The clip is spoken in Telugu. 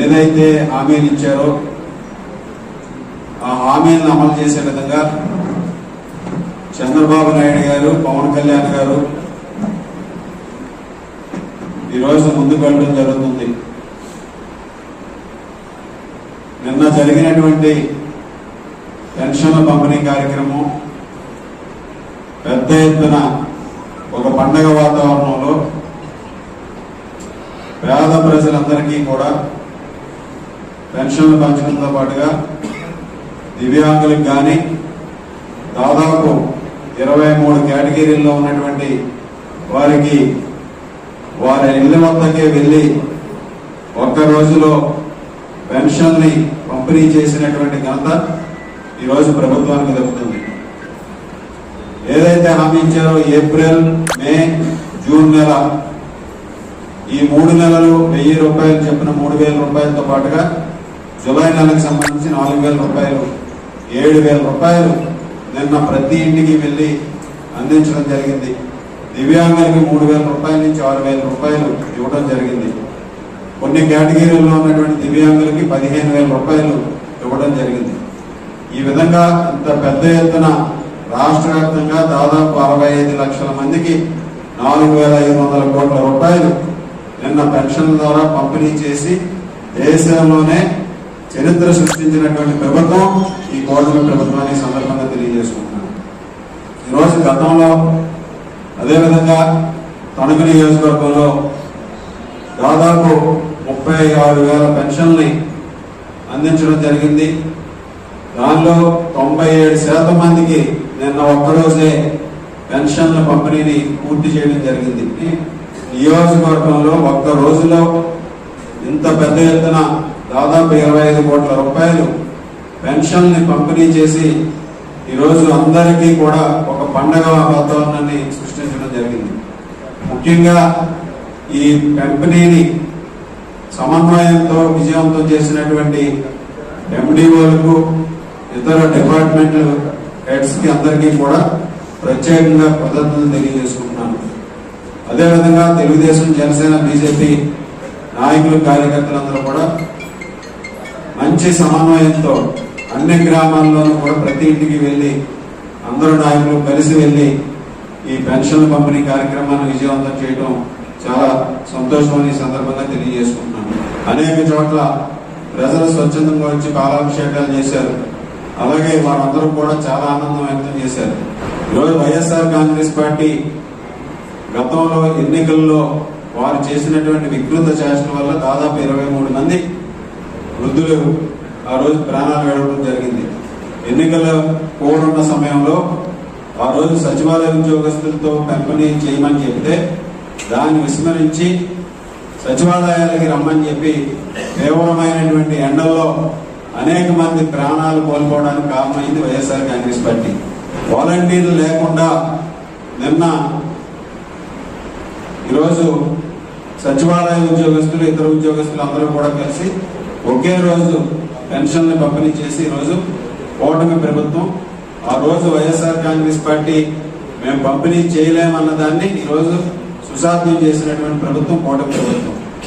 ఏదైతే హామీలు ఇచ్చారో ఆ హామీలను అమలు చేసే విధంగా చంద్రబాబు నాయుడు గారు పవన్ కళ్యాణ్ గారు ఈరోజు ముందుకు వెళ్ళడం జరుగుతుంది. నిన్న జరిగినటువంటి పెన్షన్ల పంపిణీ కార్యక్రమం పెద్ద ఎత్తున ఒక పండగ వాతావరణంలో పేద ప్రజలందరికీ కూడా పెన్షన్లు పంచడంతో పాటుగా దివ్యాంగులకు కానీ దాదాపు ఇరవై మూడు కేటగిరీల్లో ఉన్నటువంటి వారికి వారి ఇళ్ళ వద్దకే వెళ్ళి ఒక్క రోజులో పెన్షన్ని పంపిణీ చేసినటువంటి ఘనత ఈరోజు ప్రభుత్వానికి దక్కుతుంది. ఏదైతే హామీ ఇచ్చారో ఏప్రిల్ మే జూన్ నెల ఈ మూడు నెలలు వెయ్యి రూపాయలు చెప్పిన మూడు వేల రూపాయలతో పాటుగా జూలై నెలకు సంబంధించి నాలుగు వేల రూపాయలు ఏడు వేల రూపాయలు నిన్న ప్రతి ఇంటికి వెళ్ళి అందించడం జరిగింది. దివ్యాంగులకి మూడు వేల రూపాయల నుంచి ఆరు వేల రూపాయలు ఇవ్వడం జరిగింది. కొన్ని కేటగిరీల్లో ఉన్నటువంటి దివ్యాంగులకి పదిహేను వేల రూపాయలు ఇవ్వడం జరిగింది. ఈ విధంగా ఇంత పెద్ద ఎత్తున రాష్ట్ర వ్యాప్తంగా దాదాపు అరవై ఐదు లక్షల మందికి నాలుగు వేల ఐదు వందల కోట్ల రూపాయలు నిన్న పెన్షన్ ద్వారా పంపిణీ చేసి దేశంలోనే చరిత్ర సృష్టించినటువంటి ప్రభుత్వం ఈ కూటమి ప్రభుత్వాన్ని సందర్భంగా తెలియజేసుకుంటున్నాను. ఈరోజు గతంలో అదేవిధంగా తణుకు నియోజకవర్గంలో దాదాపు ముప్పై ఆరు వేల పెన్షన్ని అందించడం జరిగింది. దానిలో తొంభై ఏడు శాతం మందికి నిన్న ఒక్కరోజే పెన్షన్ల పంపిణీని పూర్తి చేయడం జరిగింది. నియోజకవర్గంలో ఒక్క రోజులో ఇంత పెద్ద ఎత్తున దాదాపు ఇరవై ఐదు కోట్ల రూపాయలు పెన్షన్ని పంపిణీ చేసి ఈరోజు అందరికీ కూడా ఒక పండగ వాతావరణాన్ని సృష్టించడం జరిగింది. ముఖ్యంగా ఈ పంపిణీని సమన్వయంతో విజయవంతం చేసినటువంటి ఎండిఓలకు ఇతర డిపార్ట్మెంట్ హెడ్స్కి అందరికీ కూడా ప్రత్యేకంగా పద్ధతులు తెలియజేసుకుంటున్నాను. అదేవిధంగా తెలుగుదేశం జనసేన బీజేపీ నాయకులు కార్యకర్తలందరూ కూడా మంచి సమన్వయంతో అన్ని గ్రామాల్లోనూ కూడా ప్రతి ఇంటికి వెళ్ళి అందరూ నాయకులు కలిసి వెళ్ళి ఈ పెన్షన్ పంపిణీ కార్యక్రమాన్ని విజయవంతం చేయడం చాలా సంతోషం ఈ సందర్భంగా తెలియజేసుకుంటున్నాను. అనేక చోట్ల ప్రజలు స్వచ్ఛందంగా వచ్చి పాలాభిషేకాలు చేశారు. అలాగే వారందరూ కూడా చాలా ఆనందం వ్యక్తం చేశారు. ఈరోజు వైఎస్ఆర్ కాంగ్రెస్ పార్టీ గతంలో ఎన్నికల్లో వారు చేసినటువంటి వికృత చేష్టల వల్ల దాదాపు ఇరవై మూడు మంది వృద్ధులు ఆ రోజు ప్రాణాలు వేయడం జరిగింది. ఎన్నికల కోరున్న సమయంలో ఆ రోజు సచివాలయ ఉద్యోగస్తులతో పంపిణీ చేయమని చెప్తే దాన్ని విస్మరించి సచివాలయాలకి రమ్మని చెప్పి తీవ్రమైనటువంటి ఎండల్లో అనేక మంది ప్రాణాలు కోల్పోవడానికి కారణమైంది వైఎస్ఆర్ కాంగ్రెస్ పార్టీ. వాలంటీర్లు లేకుండా నిన్న ఈరోజు సచివాలయ ఉద్యోగస్తులు ఇతర ఉద్యోగస్తులు అందరూ కూడా కలిసి ఒకే రోజు పెన్షన్లు పంపిణీ చేసి ఈరోజు ఓటమి ప్రభుత్వం ఆ రోజు వైఎస్ఆర్ కాంగ్రెస్ పార్టీ మేము పంపిణీ చేయలేమన్న దాన్ని ఈరోజు సుసాధ్యం చేసినటువంటి ప్రభుత్వం ఓటమి ప్రభుత్వం.